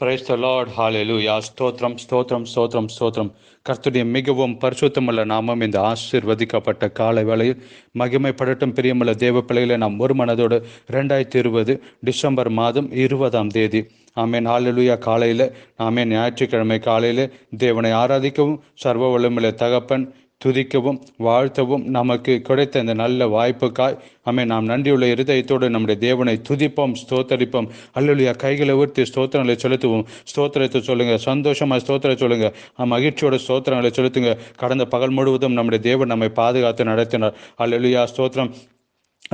Praise the Lord யா ஸ்தோத்ரம் ஸ்தோத்ரம் ஸ்தோத்ரம் ஸ்தோத்ரம் கர்த்துடைய மிகவும் பரிசுத்தமுள்ள நாமம் இந்த ஆசிர்வதிக்கப்பட்ட காலை வேளையில் மகிமைப்படட்டும் பிரியமுள்ள தேவ பிள்ளைகளை நாம் ஒரு மனதோடு ரெண்டாயிரத்தி இருபது டிசம்பர் மாதம் இருபதாம் தேதி. ஆமேன். ஆலலுயா காலையில் ஆமேன். ஞாயிற்றுக்கிழமை காலையில் தேவனை ஆராதிக்கவும் சர்வ வல்லமுள்ள தகப்பன் துதிக்கவும் வாழ்த்தவும் நமக்கு கிடைத்த இந்த நல்ல வாய்ப்புக்காய். அமே நாம் நன்றியுள்ள இருதயத்தோடு நம்முடைய தேவனை துதிப்போம் ஸ்தோத்தரிப்போம். அல்லுலியா கைகளை உயர்த்தி ஸ்தோத்திரங்களை செலுத்துவோம். ஸ்தோத்திரத்தை சொல்லுங்கள் சந்தோஷமாக ஸ்தோத்திரம் சொல்லுங்க. அஹ் மகிழ்ச்சியோட ஸ்தோத்திரங்களை செலுத்துங்க. கடந்த பகல் முழுவதும் நம்முடைய தேவன் நம்மை பாதுகாத்து நடத்தினார். அல்லுலியா ஸ்தோத்திரம்.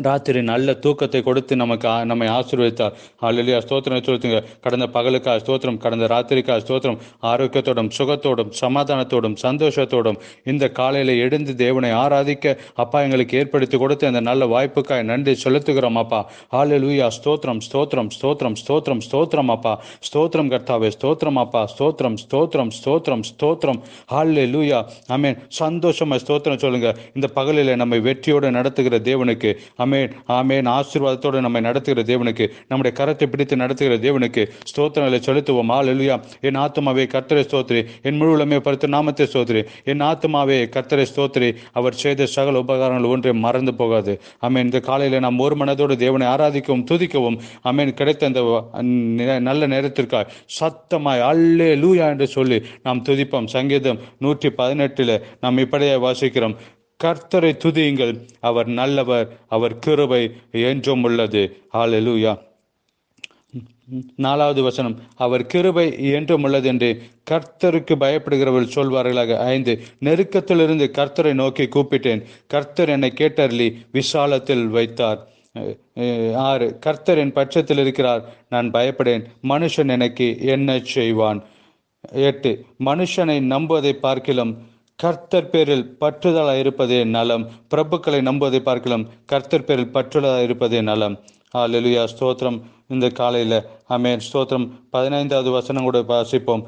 ராத்திரி நல்ல தூக்கத்தை கொடுத்து நமக்கு நம்மை ஆசீர்வதித்தார். அல்லா ஸ்தோத்திரம் சொல்லுங்க கடந்த பகலுக்கா ஸ்தோத்திரம் கடந்த ராத்திரிக்கா ஸ்தோத்திரம். ஆரோக்கியத்தோடும் சுகத்தோடும் சமாதானத்தோடும் சந்தோஷத்தோடும் இந்த காலையில் எழுந்து தேவனை ஆராதிக்க அப்பா எங்களுக்கு ஏற்படுத்தி கொடுத்து அந்த நல்ல வாய்ப்புக்காய் நன்றி செலுத்துகிறோம் அப்பா. ஹalleluya. ஸ்தோத்திரம் ஸ்தோத்திரம் ஸ்தோத்திரம் ஸ்தோத்திரம் ஸ்தோத்திரம் அப்பா. ஸ்தோத்திரம் கர்த்தாவே ஸ்தோத்திரம் அப்பா. ஸ்தோத்திரம் ஸ்தோத்திரம் ஸ்தோத்திரம் ஸ்தோத்திரம். ஐ மீன் சந்தோஷமா ஸ்தோத்திரம் சொல்லுங்க. இந்த பகலில் நம்மை வெற்றியோடு நடத்துகிற தேவனுக்கு அமேன் ஆமேன். ஆசீர்வாதத்தோடு நம்மை நடத்துகிற தேவனுக்கு நம்முடைய கரத்தை பிடித்து நடத்துகிற தேவனுக்கு ஸ்தோத்திரங்களை செலுத்துவோம். ஆள் இல்லையா என் ஆத்துமாவே கர்த்தரை ஸ்தோத்திரி. என் முழுவலமே பரித்து நாமத்தை ஸ்தோத்திரி. என் ஆத்துமாவே கர்த்தரை ஸ்தோத்திரி. அவர் செய்த சகல உபகாரங்கள் ஒன்றே மறந்து போகாது. அமேன் இந்த காலையில் நாம் ஒரு மனதோடு தேவனை ஆராதிக்கவும் துதிக்கவும் அமேன் கிடைத்த அந்த நல்ல நேரத்திற்காக சத்தமாய் அல்லே லூயா என்று சொல்லி நாம் துதிப்போம். சங்கீதம் நூற்றி பதினெட்டில் நாம் இப்படியே வாசிக்கிறோம். கர்த்தரை துதியுங்கள். அவர் நல்லவர் அவர் கிருபை என்றும் உள்ளது. ஆலெலுயா நாலாவது வசனம். அவர் கிருபை என்றும் உள்ளது என்று கர்த்தருக்கு பயப்படுகிறவர்கள் சொல்வார்களாக. ஐந்து நெருக்கத்திலிருந்து கர்த்தரை நோக்கி கூப்பிட்டேன். கர்த்தர் என்னை கேட்டருளி விசாலத்தில் வைத்தார். ஆறு கர்த்தர் என் பட்சத்தில் இருக்கிறார். நான் பயப்படேன். மனுஷன் எனக்கு என்ன செய்வான்? எட்டு மனுஷனை நம்புவதை பார்க்கிலும் கர்த்தர் பேரில் பற்றுதலாக இருப்பதே நலம். பிரபுக்களை நம்புவதை பார்க்கலாம். கர்த்தர் பேரில் பற்றுதலாக இருப்பதே நலம். ஹalleluya ஸ்தோத்திரம் இந்த காலையில். அமேன் ஸ்தோத்திரம். பதினைந்தாவது வசனம் கூட வாசிப்போம்.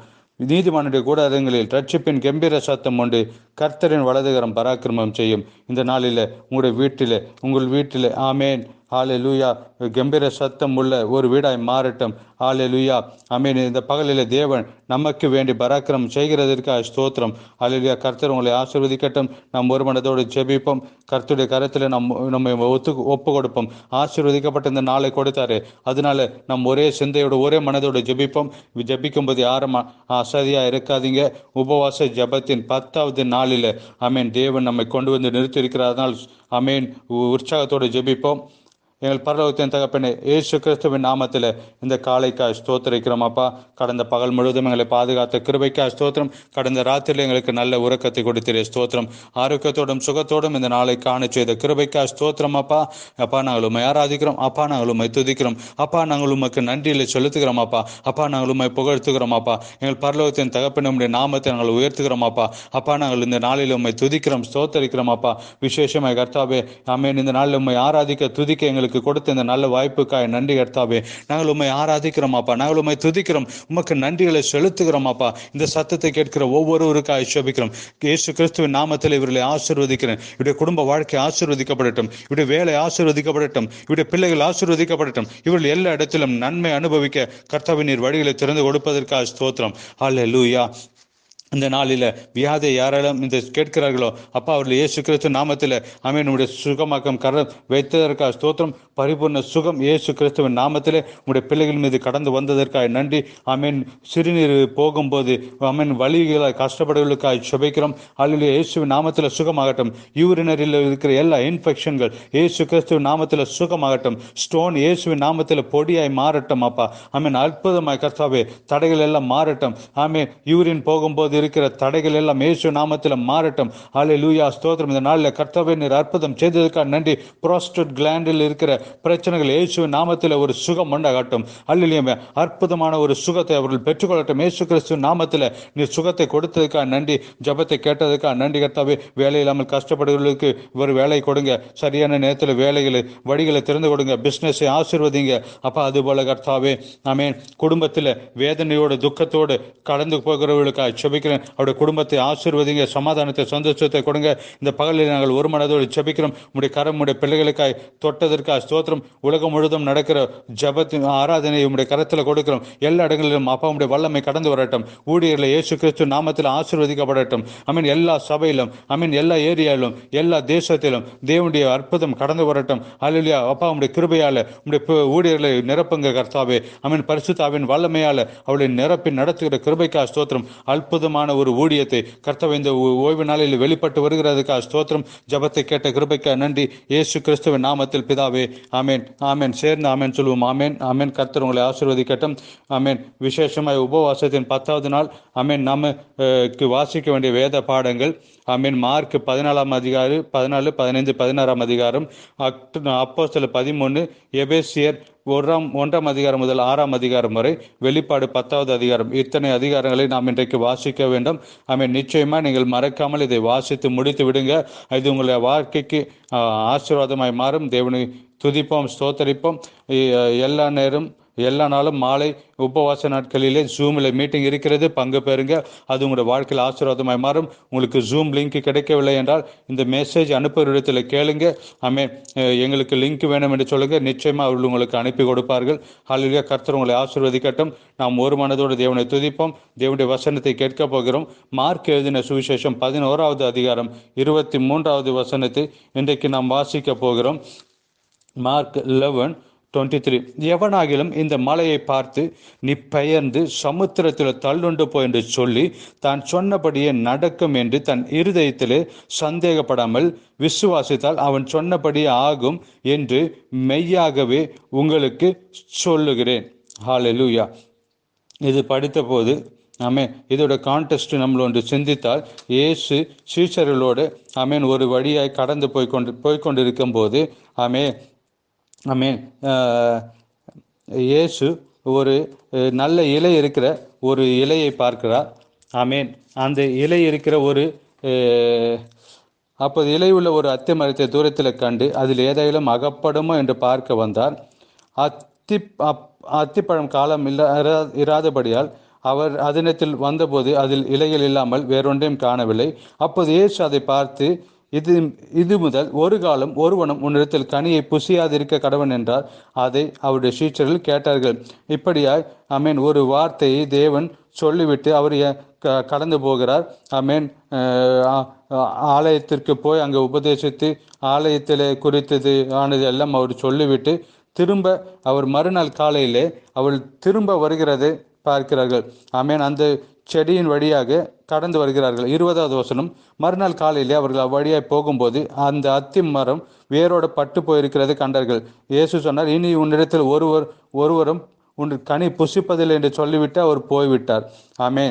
நீதிமானுடைய கூடாரங்களில் ரட்சிப்பின் கம்பீர சத்தம் உண்டு. கர்த்தரின் வலதுகரம் பராக்கிரமம் செய்யும். இந்த நாளில் உங்களுடைய வீட்டில் உங்கள் வீட்டில். ஆமேன் ஆலே லூயா கம்பீர சத்தம் உள்ள ஒரு வீடாய் மாறட்டும். ஆலே லூயா அமீன் இந்த பகலில் தேவன் நமக்கு வேண்டி பராக்கிரமம் செய்கிறதற்காக ஸ்தோத்திரம். ஆலேலுயா கர்த்தர் உங்களை ஆசிர்வதிக்கட்டும். நாம் ஒரு மனதோடு ஜெபிப்போம். கர்த்தருடைய கருத்தில் நம் நம்மை ஒத்து ஒப்பு கொடுப்போம் ஆசீர்வதிக்கப்பட்ட இந்த நாளை கொடுத்தாரு. அதனால நம் ஒரே சிந்தையோடு ஒரே மனதோடு ஜெபிப்போம். ஜெபிக்கும் போது யாரும் அசதியாக இருக்காதீங்க. உபவாச ஜெபத்தின் பத்தாவது நாளில் அமீன் தேவன் நம்மை கொண்டு வந்து நிறுத்தியிருக்கிறார். அதனால் அமீன் உற்சாகத்தோடு ஜெபிப்போம். எங்கள் பரலோகத்தின் தகப்பனே ஏசு கிறிஸ்துவின் நாமத்தில் இந்த காலைக்காய் ஸ்தோத்திரிக்கிறோம் அப்பா. கடந்த பகல் முழுவதும் எங்களை பாதுகாத்த கிருபைக்காய் ஸ்தோத்திரம். கடந்த ராத்திரியில் எங்களுக்கு நல்ல உறக்கத்தை கொடுத்திரு ஸ்தோத்திரம். ஆரோக்கியத்தோடும் சுகத்தோடும் இந்த நாளை காண செய்த கிருபைக்காய் ஸ்தோத்திரம் அப்பா. அப்பா நாங்கள் உண்மை ஆராதிக்கிறோம். அப்பா நாங்கள் உண்மை துதிக்கிறோம். அப்பா நாங்கள் உமக்கு நன்றியில் செலுத்துகிறோம் அப்பா. அப்பா நாங்கள் உண்மை புகழ்த்துகிறோம் அப்பா. எங்கள் பரலோகத்தின் தகப்பனுடைய நாமத்தை நாங்கள் உயர்த்துகிறோம் அப்பா. அப்பா நாங்கள் இந்த நாளில் உண்மை துதிக்கிறோம் ஸ்தோத்தரிக்கிறோம் அப்பா. விசேஷமாக கர்த்தாவே அமேன் இந்த நாளில் உண்மை ஆராதிக்க துதிக்க எங்களுக்கு கொடுத்த இந்த நல்ல வாய்ப்புக்காய் நன்றி கர்த்தாவே. நாங்கள் உண்மை ஆராதிக்கிறோம் அப்பா நாங்கள் உண்மை துதிக்கிறோம். உமக்கு நன்றிகளை செலுத்துகிறோம் அப்பா இந்த சத்தத்தை கேட்கிற ஒவ்வொருவருக்காய் சோபிக்கிறோம் இயேசு கிறிஸ்துவின் நாமத்தில் இவர்களை ஆசீர்வதிக்கிறேன். இவருடைய குடும்ப வாழ்க்கை ஆசீர்வதிக்கப்படட்டும். இவருடைய வேலை ஆசீர்வதிக்கப்படட்டும். இவருடைய பிள்ளைகள் ஆசீர்வதிக்கப்படட்டும். இவர்கள் எல்லா இடத்திலும் நன்மை அனுபவிக்க கர்த்தாவின் நீர் வழிகளை திறந்து கொடுப்பதற்காக ஸ்தோத்திரம். அல்லேலூயா இந்த நாளில் வியாதை யாரெல்லாம் இந்த கேட்கிறார்களோ அப்பா அவர்கள் இயேசு கிறிஸ்து நாமத்தில் அமே நம்முடைய சுகமாக்கம் கர வைத்ததற்காக ஸ்தோத்திரம். பரிபூர்ண சுகம் இயேசு கிறிஸ்துவின் நாமத்திலே உங்களுடைய பிள்ளைகள் மீது கடந்து வந்ததற்காக நன்றி. அமீன் சிறுநீர் போகும்போது ஆமேன் வழிகளை கஷ்டப்படுவதற்காக சுபைக்கிறோம் அல்லது இயேசுவின் நாமத்தில் சுகமாகட்டும். யூரினரில் இருக்கிற எல்லா இன்ஃபெக்ஷன்கள் இயேசு கிறிஸ்துவின் நாமத்தில் சுகமாகட்டும். ஸ்டோன் இயேசுவின் நாமத்தில் பொடியாய் மாறட்டும் அப்பா. ஆமேன். அற்புதமாய் கர்த்தாவே தடைகள் எல்லாம் மாறட்டும். ஆமே யூரின் போகும்போது இருக்கிற தடைகள் எல்லாம் இயேசு நாமத்தில் மாறட்டும். அல்ல லூயா ஸ்தோத்திரம். இந்த நாளில் கர்த்தாவே நீர் அற்புதம் செய்ததற்காக நன்றி. ப்ரோஸ்டட் கிளாண்டில் இருக்கிற பிரச்சனைகள் இயேசுவின் நாமத்தில் ஒரு சுகம் உண்டாகட்டும். அல்லையுமே அற்புதமான ஒரு சுகத்தை அவர்கள் பெற்றுக்கொள்ளட்டும். இயேசு கிறிஸ்து நாமத்தில் நீ சுகத்தை கொடுத்ததுக்காக நன்றி ஜபத்தை கேட்டதுக்காக நன்றி கர்த்தாவே. வேலை இல்லாமல் கஷ்டப்படுகிறவர்களுக்கு ஒரு வேலை கொடுங்க. சரியான நேரத்தில் வேலைகளை வழிகளை திறந்து கொடுங்க. பிஸ்னஸை ஆசீர்வதிங்க. அப்போ அதுபோல கர்த்தாவே ஆமென். குடும்பத்தில் வேதனையோடு துக்கத்தோடு கடந்து போகிறவர்களுக்காக செபிக்கிறேன் அவருடைய குடும்பத்தை ஆசீர்வதிங்க. சமாதானத்தை சந்தோஷத்தை கொடுங்க. இந்த பகலில் நாங்கள் ஒரு மனதோடு செபிக்கிறோம் உடைய கரம் உடைய பிள்ளைகளுக்காய் தொட்டதற்காக ஸ்தோத்திரம். உலகம் முழுதும் நடக்கிற ஜபத்தின் ஆராதனை உம்முடைய கரத்தில் கொடுக்கிறோம். எல்லா இடங்களிலும் அப்பா உடைய வல்லமை கடந்து வரட்டும். ஊழியர்களை இயேசு கிறிஸ்து நாமத்தில் ஆசீர்வதிக்கப்படட்டும். ஐ எல்லா சபையிலும் ஐ எல்லா ஏரியாவிலும் எல்லா தேசத்திலும் தேவனுடைய அற்புதம் கடந்து வரட்டும். அலுலியா அப்பா உடைய கிருபையால் உடைய ஊழியர்களை நிரப்புங்க கர்த்தாவே. ஐ பரிசுத்தாவின் வல்லமையால் அவளை நிரப்பி நடத்துகிற கிருபைக்கா ஸ்தோத்திரம். அற்புதமான ஒரு ஊழியத்தை கர்த்தாவே இந்த ஓ- ஓய்வு நாளில் வெளிப்பட்டு வருகிறதுக்கா ஸ்தோத்திரம். ஜபத்தை கேட்ட கிருபைக்கா நன்றி. இயேசு கிறிஸ்துவின் நாமத்தில் பிதாவே ஆமேன் ஆமேன். சேர்ந்து ஆமேன் சொல்லுவோம். ஆமேன் ஆமேன். கர்த்தர் உங்களை ஆசீர்வதிக்கட்டும். ஆமேன். விசேஷமாய் உபவாசத்தின் பத்தாவது நாள். ஆமேன். நாம வாசிக்க வேண்டிய வேத பாடங்கள். மீன் மார்க் பதினாலாம் அதிகாரம் பதினாலு பதினைந்து பதினாறாம் அதிகாரம். அப்போ சில பதிமூணு எபேசியர் ஒன்றாம் ஒன்றாம் அதிகாரம் முதல் ஆறாம் அதிகாரம் வரை. வெளிப்பாடு பத்தாவது அதிகாரம். இத்தனை அதிகாரங்களை நாம் இன்றைக்கு வாசிக்க வேண்டும். ஆமென். நிச்சயமாக நீங்கள் மறக்காமல் இதை வாசித்து முடித்து விடுங்க. இது உங்களுடைய வாழ்க்கைக்கு ஆசீர்வாதமாய் மாறும். தேவனை துதிப்போம் ஸ்தோத்தரிப்போம். எல்லா நேரம் எல்லா நாளும் மாலை உபவாச நாட்களிலே ஜூமில் மீட்டிங் இருக்கிறது. பங்கு பெறுங்க. அது உங்களுடைய வாழ்க்கையில் ஆசீர்வாதமாய் மாறும். உங்களுக்கு ஜூம் லிங்க் கிடைக்கவில்லை என்றால் இந்த மெசேஜ் அனுப்புகிற இடத்துல கேளுங்க. ஆமே எங்களுக்கு லிங்க் வேணும் என்று சொல்லுங்க. நிச்சயமாக அவர்கள் உங்களுக்கு அனுப்பி கொடுப்பார்கள். ஹalleluya கர்த்தர் உங்களை ஆசீர்வதிக்கட்டும். நாம் ஒரு மனதோடு தேவனை துதிப்போம். தேவனுடைய வசனத்தை கேட்க போகிறோம். மார்க் எழுதின சுவிசேஷம் பதினோராவது அதிகாரம் இருபத்தி மூன்றாவது வசனத்தை இன்றைக்கு நாம் வாசிக்க போகிறோம். மார்க் லெவன் டுவெண்ட்டி த்ரீ எவனாகிலும் இந்த மலையை பார்த்து நீ பெயர்ந்து சமுத்திரத்தில் தள்ளுண்டு போ என்று சொல்லி தான் சொன்னபடியே நடக்கும் என்று தன் இருதயத்திலே சந்தேகப்படாமல் விசுவாசித்தால் அவன் சொன்னபடியே ஆகும் என்று மெய்யாகவே உங்களுக்கு சொல்லுகிறேன். ஹாலெலூயா இது படித்தபோது ஆமே இதோட கான்டெஸ்ட் நம்மள ஒன்று சிந்தித்தால் இயேசு சீச்சர்களோடு ஆமேன் ஒரு வழியாய் கடந்து போய் கொண்டு போய் கொண்டிருக்கும் போது ஆமே ஆமே இயேசு ஒரு நல்ல இலை இருக்கிற ஒரு இலையை பார்க்கிறார். ஆமேன். அந்த இலை இருக்கிற ஒரு அப்போது இலை உள்ள ஒரு அத்தி மரத்தை தூரத்தில் கண்டு அதில் ஏதாயிலும் அகப்படுமோ என்று பார்க்க வந்தார். அத்தி அப்- அத்திப்பழம் காலம் இல்ல இரா- இராதபடியால் அவர் அதனத்தில் வந்தபோது அதில் இலைகள் இல்லாமல் வேறொன்றையும் காணவில்லை. அப்போது இயேசு அதை பார்த்து இது இது முதல் ஒரு காலம் ஒருவனும் உன்னிடத்தில் கனியை புசியாதிருக்க கடவன் என்றார். அதை அவருடைய சீச்சர்கள் கேட்டார்கள். இப்படியாய் அமேன் ஒரு வார்த்தையை தேவன் சொல்லிவிட்டு அவர் க- கடந்து போகிறார். அமேன் ஆலயத்திற்கு போய் அங்கே உபதேசித்து ஆலயத்தில் குறித்தது ஆனது எல்லாம் அவர் சொல்லிவிட்டு திரும்ப அவர் மறுநாள் காலையிலே அவள் திரும்ப வருகிறது பார்க்கிறார்கள். அமேன் அந்த செடியின் வழியாக கடந்து வருகிறார்கள். இருபதாவது வசனம் மறுநாள் காலையிலே அவர்கள் அவ்வழியாய் போகும்போது அந்த அத்தி மரம் வேரோட பட்டு போயிருக்கிறது கண்டார்கள். இயேசு சொன்னார் இனி உன்னிடத்தில் ஒருவர் ஒருவரும் உன் கனி புசிப்பதில்லை என்று சொல்லிவிட்டு அவர் போய்விட்டார். ஆமே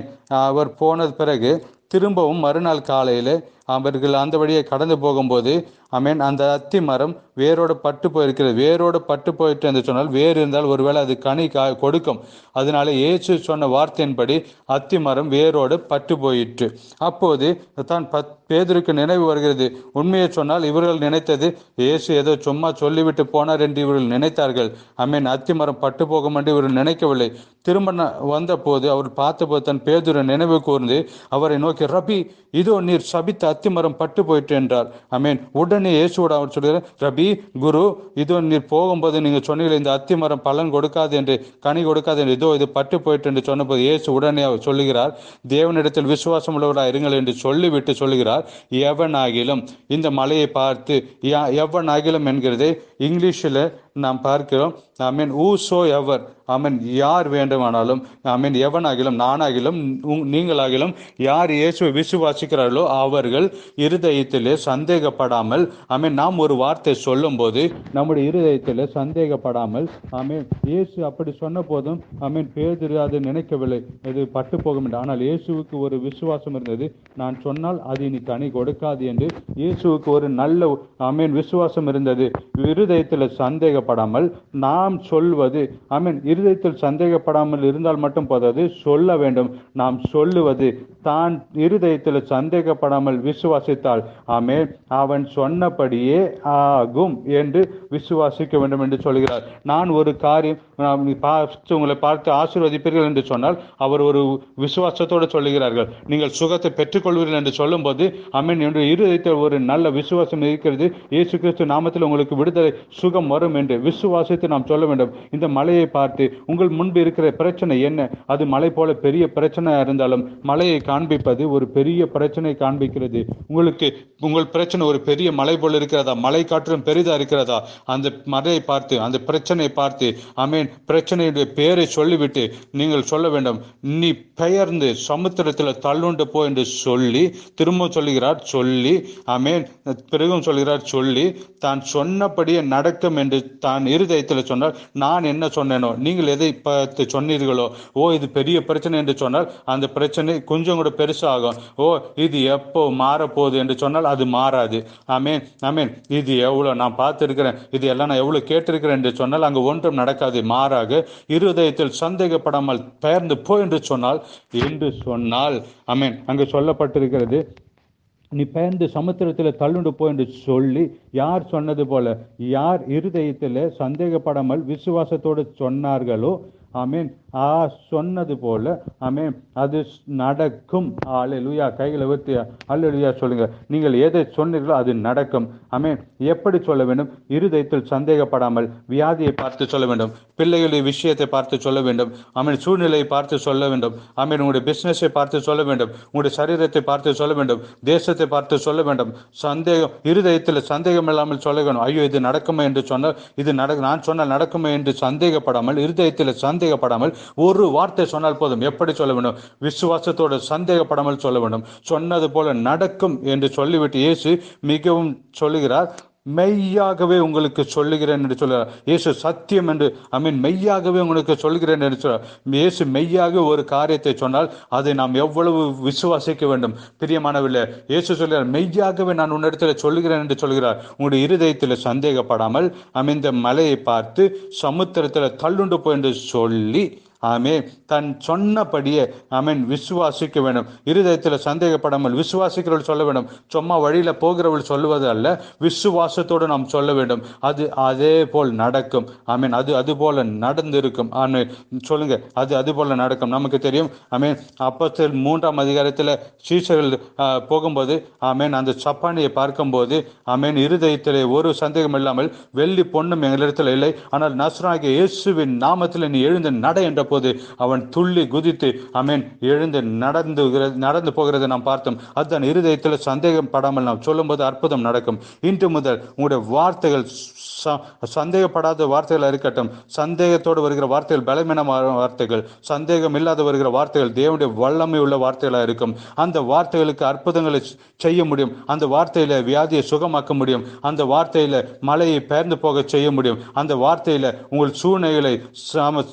அவர் போனது பிறகு திரும்பவும் மறுநாள் காலையில் அவர்கள் அந்த வழியை கடந்து போகும்போது அமேன் அந்த அத்தி மரம் வேரோடு பட்டு போயிருக்கிறது. வேரோடு பட்டு போயிட்டு என்று சொன்னால் வேர் இருந்தால் ஒருவேளை அது கனி கா கொடுக்கும். அதனால ஏசு சொன்ன வார்த்தையின்படி அத்தி மரம் வேரோடு பட்டு போயிற்று. அப்போது தான் பத் பேதருக்கு நினைவு வருகிறது. உண்மையை சொன்னால் இவர்கள் நினைத்தது இயேசு ஏதோ சும்மா சொல்லிவிட்டு போனார் என்று இவர்கள் நினைத்தார்கள். அமேன் அத்தி மரம் பட்டு போகும் என்று இவர்கள் நினைக்கவில்லை. திரும்ப ந- வந்தபோது அவர் பார்த்தபோது தன் பேதுரை நினைவு கூர்ந்து அவரை நோக்கி ரபி இதோ நீர் சபித்த அத்தி மரம் பட்டு போயிட்டு என்றார். அமேன் உடனே இயேசுவோட அவர் சொல்கிறார் ரபி குரு இதோ நீர் போகும்போது நீங்கள் சொன்னீங்களே இந்த அத்தி மரம் பலன் கொடுக்காது என்று கனி கொடுக்காது என்று இதோ இது பட்டு போயிட்டு என்று சொன்னபோது இயேசு உடனே அவர் சொல்லுகிறார் தேவனிடத்தில் விசுவாசம் உள்ளவராக இருங்கள் என்று சொல்லிவிட்டு சொல்லுகிறார் எவனாகிலும். இந்த மலையை பார்த்து எவன் எவனாகிலும் என்கிறதை இங்கிலீஷில் நாம் பார்க்கிறோம் ஐ மீன் ஊ சோ எவர் ஐ மீன் யார் வேண்டுமானாலும் ஐ மீன் எவனாகிலும் நானாகிலும் உங்- நீங்களாகிலும் யார் இயேசுவை விசுவாசிக்கிறார்களோ அவர்கள் இருதயத்திலே சந்தேகப்படாமல் ஐ மீன் நாம் ஒரு வார்த்தை சொல்லும்போது நம்முடைய இருதயத்திலே சந்தேகப்படாமல் ஐ மீன் இயேசு அப்படி சொன்ன போதும் ஐ மீன் பேதிரு அது நினைக்கவில்லை. இது பட்டு போகும் என்று. ஆனால் இயேசுவுக்கு ஒரு விசுவாசம் இருந்தது. நான் சொன்னால் அது இனி கனி கொடுக்காது என்று இயேசுவுக்கு ஒரு நல்ல ஐ மீன் விசுவாசம் இருந்தது. இருதயத்தில் சந்தேகப்படாமல் நாம் சொல்வது ஐ மீன் இருதயத்தில் சந்தேகப்படாமல் இருந்தால் மட்டும் போதாது சொல்ல வேண்டும். நாம் சொல்லுவது தான் இருதயத்தில் சந்தேகப்படாமல் விசுவாசித்தால் ஆமே அவன் சொன்னபடியே ஆகும் என்று விசுவாசிக்க வேண்டும் என்று சொல்கிறார். நான் ஒரு காரியம் பார்த்து உங்களை பார்த்து ஆசீர்வதிப்பீர்கள் என்று சொன்னால் அவர் ஒரு விசுவாசத்தோடு சொல்லுகிறார்கள். நீங்கள் சுகத்தை பெற்றுக்கொள்வீர்கள் என்று சொல்லும்போது அமீன் என்று இருதயத்தில் ஒரு நல்ல விசுவாசம் இருக்கிறது. இயேசு கிறிஸ்து நாமத்தில் உங்களுக்கு விடுதலை சுகம் வரும் என்று விசுவாசித்து நாம் சொல்ல வேண்டும். இந்த மலையை பார்த்து உங்கள் முன்பு இருக்கிற பிரச்சனை என்ன? அது மலை போல பெரிய பிரச்சனையாக இருந்தாலும் மலையை காண்பிப்பது ஒரு பெரிய பிரச்சனை காண்பிக்கிறது. உங்களுக்கு உங்கள் பிரச்சனை ஒரு பெரிய மலை போல இருக்கிறதா? மலை காற்றும் பெரிதா இருக்கிறதா? அந்த மலையை பார்த்து அந்த பிரச்சனையை பார்த்து அமீன் பிரச்சனையுடைய பெயரை சொல்லிவிட்டு நீங்கள் சொல்ல வேண்டும். நீ பெயர்ந்து சமுத்திரத்தில் தள்ளுண்டு போ என்று சொல்லி திரும்ப சொல்லுகிறார் சொல்லி அமேன் பிறகும் சொல்கிறார் சொல்லி தான் சொன்னபடியே நடக்கும் என்று தான் இருதயத்தில் சொன்னால் நான் என்ன சொன்னேனோ? நீங்கள் எதை பார்த்து சொன்னீர்களோ? ஓ இது பெரிய பிரச்சனை என்று சொன்னால் அந்த பிரச்சனை கொஞ்சம் கூட பெருசாகும். ஓ இது எப்போ மாறப்போகுது என்று சொன்னால் அது மாறாது. ஆமேன் ஆமேன். இது எவ்வளோ நான் பார்த்துருக்கிறேன் இது எல்லாம் நான் எவ்வளோ கேட்டிருக்கிறேன் என்று சொன்னால் அங்கே ஒன்றும் நடக்காது. மாறாக இருதயத்தில் சந்தேகப்படாமல் பெயர்ந்து போ என்று சொன்னால் என்று சொன்னால் அமேன் அங்கு சொல்லப்பட்டிருக்கிறது நீ பெயர்ந்து சமுத்திரத்தில் தள்ளுண்டு போ என்று சொல்லி யார் சொன்னது போல யார் இருதயத்தில் சந்தேகப்படாமல் விசுவாசத்தோடு சொன்னார்களோ ஆமீன். ஆ சொன்னது போல. ஆமே அது நடக்கும். அல்லேலூயா கைகளை ஊற்றி அல்லேலூயா சொல்லுங்க நீங்கள் எதை சொன்னீர்களோ அது நடக்கும். ஆமே எப்படி சொல்ல வேண்டும்? இருதயத்தில் சந்தேகப்படாமல் வியாதியை பார்த்து சொல்ல வேண்டும். பிள்ளைகளுடைய விஷயத்தை பார்த்து சொல்ல வேண்டும். ஆமீன். சூழ்நிலையை பார்த்து சொல்ல வேண்டும். ஆமீன். உங்களுடைய பிஸ்னஸை பார்த்து சொல்ல வேண்டும். உங்களுடைய சரீரத்தை பார்த்து சொல்ல வேண்டும். தேசத்தை பார்த்து சொல்ல வேண்டும். சந்தேகம் இருதயத்தில் சந்தேகம் இல்லாமல் சொல்ல வேண்டும். ஐயோ இது நடக்குமா என்று சொன்னால் இது நட நான் சொன்னால் நடக்குமா என்று சந்தேகப்படாமல் இருதயத்தில் சந்தேகப்படாமல் ஒரு வார்த்தை சொன்னால் போதும். எப்படி சொல்ல வேண்டும்? விசுவாசத்தோடு சந்தேகப்படாமல் சொல்ல வேண்டும். சொன்னது போல நடக்கும் என்று சொல்லிவிட்டு இயேசு மிகவும் சொல்லுகிறார். மெய்யாகவே உங்களுக்கு சொல்லுகிறேன் என்று சொல்கிறார் இயேசு சத்தியம் என்று ஐ மீன் மெய்யாகவே உங்களுக்கு சொல்கிறேன் என்று சொல்கிறார் இயேசு மெய்யாக ஒரு காரியத்தை சொன்னால் அதை நாம் எவ்வளவு விசுவாசிக்க வேண்டும்? பிரியமானவில்லை இயேசு சொல்கிறார் மெய்யாகவே நான் உன்னிடத்தில் சொல்லுகிறேன் என்று சொல்கிறார் உங்களுடைய இருதயத்தில் சந்தேகப்படாமல் அமைந்த மலையை பார்த்து சமுத்திரத்தில் தள்ளுண்டு போய் என்று சொல்லி ஆமே தன் சொன்னபடியே ஆமீன் விசுவாசிக்க வேண்டும். இருதயத்தில் சந்தேகப்படாமல் விசுவாசிக்கிறவள் சொல்ல வேண்டும். சும்மா வழியில் போகிறவள் சொல்லுவது அல்ல விசுவாசத்தோடு நாம் சொல்ல வேண்டும். அது அதே போல் நடக்கும். ஆமீன் அது அது போல நடந்திருக்கும். ஆமே சொல்லுங்க அது அது போல நடக்கும். நமக்கு தெரியும் ஆமீன் அப்பத்தில் மூன்றாம் அதிகாரத்தில் சீசர்கள் போகும்போது ஆமீன் அந்த சப்பானியை பார்க்கும்போது ஆமீன் இருதயத்தில் ஒரு சந்தேகம் இல்லாமல் வெள்ளி பொண்ணும் எங்களிடத்தில் இல்லை. ஆனால் நஸ்ராகிய இயேசுவின் நாமத்தில் நீ எழுந்து நட என்ற போது அவன் துள்ளி குதித்து அமேன் எழுந்து நடந்து நடந்து போகிறதை நாம் பார்த்தோம். அதுதான் இருதயத்தில் சந்தேகம் படாமல் நாம் சொல்லும்போது அற்புதம் நடக்கும். இன்று முதல் உங்களுடைய வார்த்தைகள் சந்தேகப்படாத வார்த்தைகள் இருக்கட்டும். சந்தேகத்தோடு வருகிற வார்த்தைகள் பலவீனமான வார்த்தைகள் சந்தேகம் இல்லாத வருகிற வார்த்தைகள் தேவனுடைய வல்லமை உள்ள வார்த்தைகளாக இருக்கும். அந்த வார்த்தைகளுக்கு அற்புதங்களை செய்ய முடியும். அந்த வார்த்தையில வியாதியை சுகமாக்க முடியும். அந்த வார்த்தையில மலையை பெயர்ந்து போக செய்ய முடியும். அந்த வார்த்தையில உங்கள் சூழ்நிலைகளை சம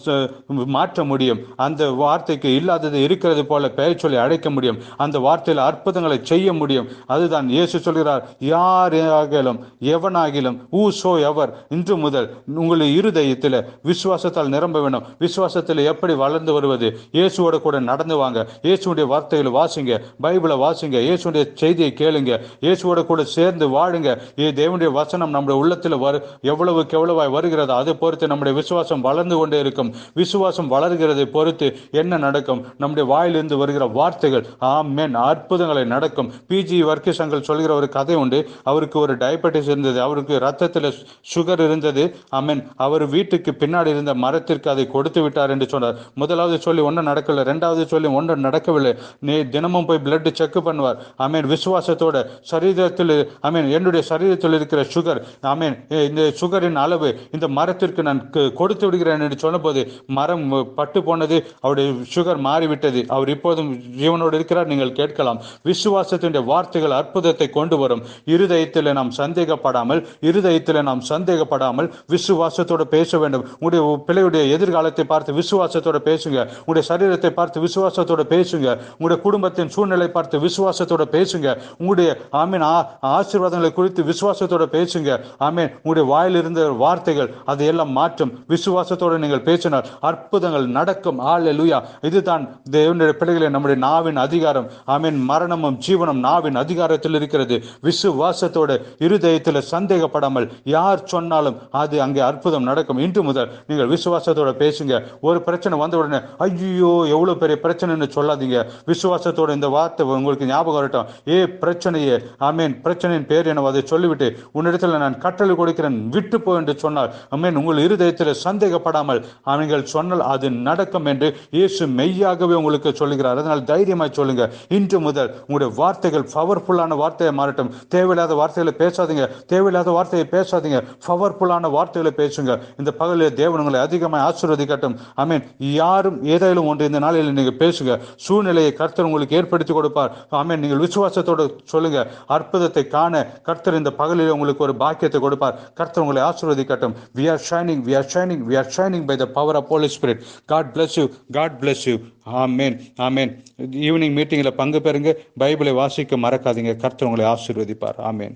மாற்ற முடியும். அந்த வார்த்தைக்கு இல்லாதது இருக்கிறது போல பெயர் சொல்லி அழைக்க முடியும். அந்த வார்த்தையில் அற்புதங்களை செய்ய முடியும். அதுதான் இயேசு சொல்கிறார் யார் ஆகிலும் எவனாகிலும் ஊ சோ எவர் இன்று முதல் உங்களுடைய இருதயத்தில் விசுவாசத்தால் நிரம்ப வேண்டும். விசுவாசத்தில் எப்படி வளர்ந்து வருவது? இயேசுவோட கூட நடந்து வாங்க. இயேசுடைய வார்த்தைகளை வாசிங்க. பைபிளை வாசிங்க. இயேசுடைய செய்தியை கேளுங்க. இயேசுவோட கூட சேர்ந்து வாழுங்க. ஏ தேவனுடைய வசனம் நம்முடைய உள்ளத்தில் வரு எவ்வளவுக்கு எவ்வளவாய் வருகிறதோ அதை பொறுத்து நம்முடைய விசுவாசம் வளர்ந்து கொண்டே இருக்கும். விசுவாசம் வளர்கிறதை பொறுத்து என்ன நடக்கும்? நம்முடைய வாயிலிருந்து வருகிற வார்த்தைகள் ஆமென் அற்புதங்களை நடக்கும். பிஜி வர்க்கீசங்கள் சொல்கிற ஒரு கதை உண்டு. அவருக்கு ஒரு டயபெட்டிஸ் இருந்தது. அவருக்கு ரத்தத்தில் சுகர் இருந்தது. ஆமென். அவர் வீட்டுக்கு பின்னாடி இருந்த மரத்திற்கு அதை கொடுத்து விட்டார் என்று சொன்னார். முதலாவது சொல்லி ஒன்றும் நடக்கவில்லை ரெண்டாவது சொல்லி ஒன்றும் நடக்கவில்லை. நீ தினமும் போய் பிளட் செக் பண்ணுவார். ஆமீன். விசுவாசத்தோட சரீரத்தில் ஆமீன் என்னுடைய சரீரத்தில் இருக்கிற சுகர் ஆமீன் இந்த சுகரின் அளவு இந்த மரத்திற்கு நான் கொடுத்து விடுகிறேன் என்று சொன்னபோது மரம் பட்டு போனது அவருடைய சுகர் மாறிவிட்டது. அவர் இப்போதும் ஜீவனோடு இருக்கிறார் நீங்கள் கேட்கலாம். விசுவாசத்தினுடைய வார்த்தைகள் அற்புதத்தை கொண்டு வரும் இருதயத்தில் நாம் சந்தேகப்படாமல் இருதயத்தில் நாம் சந்தேகப்படாமல் விசுவாசத்தோடு பேச வேண்டும். உங்களுடைய பிள்ளையுடைய எதிர்காலத்தை பார்த்து விசுவாசத்தோட பேசுங்க. உங்களுடைய சரீரத்தை பார்த்து விசுவாசத்தோட பேசுங்க. உங்களுடைய குடும்பத்தின் சூழ்நிலை பார்த்து விசுவாசத்தோடு பேசுங்க. உங்களுடைய ஆமீன் ஆ- ஆசீர்வாதங்களை குறித்து விசுவாசத்தோட பேசுங்க. ஆமீன். உங்களுடைய வாயில் இருந்த வார்த்தைகள் அதையெல்லாம் மாற்றும். விசுவாசத்தோட நீங்கள் பேசினால் அற்புதம் அற்புதங்கள் நடக்கும். ஆலெலுயா இதுதான் தேவனுடைய பிள்ளைகளை நம்முடைய நாவின் அதிகாரம். ஆமீன். மரணமும் ஜீவனம் நாவின் அதிகாரத்தில் இருக்கிறது. விசுவாசத்தோட இருதயத்தில் சந்தேகப்படாமல் யார் சொன்னாலும் அது அங்கே அற்புதம் நடக்கும். இன்று முதல் நீங்கள் விசுவாசத்தோட பேசுங்க. ஒரு பிரச்சனை வந்த உடனே ஐயோ எவ்வளவு பெரிய பிரச்சனைன்னு சொல்லாதீங்க. விசுவாசத்தோட இந்த வார்த்தை உங்களுக்கு ஞாபகம் வரட்டும். ஏ பிரச்சனையே ஆமீன். பிரச்சனையின் பேர் என்ன அதை சொல்லிவிட்டு உன்னிடத்தில் நான் கட்டளை கொடுக்கிறேன். விட்டு போ என்று சொன்னால் ஆமீன். உங்கள் இருதயத்தில் சந்தேகப்படாமல் நீங்கள் சொன்னால் அது நடக்கும் என்று இயேசு மெய்யாகவே உங்களுக்கு சொல்லுகிறார். அதனால் தைரியமாய் சொல்லுங்க. இன்று முதல் உங்களுடைய வார்த்தைகள் பவர்ஃபுல்லான வார்த்தையை மாறட்டும். தேவையில்லாத வார்த்தைகளை பேசாதீங்க. தேவையில்லாத வார்த்தையை பேசாதீங்க. பவர்ஃபுல்லான வார்த்தைகளை பேசுங்க. இந்த பகலில் தேவன் உங்களை அதிகமாக ஆசீர்வதிக்கட்டும். ஆமீன் யாரும் ஏதேனும் ஒன்று இந்த நாளில் நீங்கள் பேசுங்க. சூழ்நிலையை கர்த்தர் உங்களுக்கு ஏற்படுத்தி கொடுப்பார். ஆமீன் நீங்கள் விசுவாசத்தோடு சொல்லுங்க. அற்புதத்தை காண கர்த்தர் இந்த பகலில் உங்களுக்கு ஒரு பாக்கியத்தை கொடுப்பார். கர்த்தர் உங்களை ஆசீர்வதிக்கட்டும். We are shining we are shining we are shining by the power of Holy Spirit God bless you God bless you amen amen evening மீட்டிங்கில் பங்கு பெறுங்க. பைபிளை வாசிக்க மறக்காதீங்க. கர்த்தர் உங்களை ஆசீர்வதிப்பார். ஆமேன்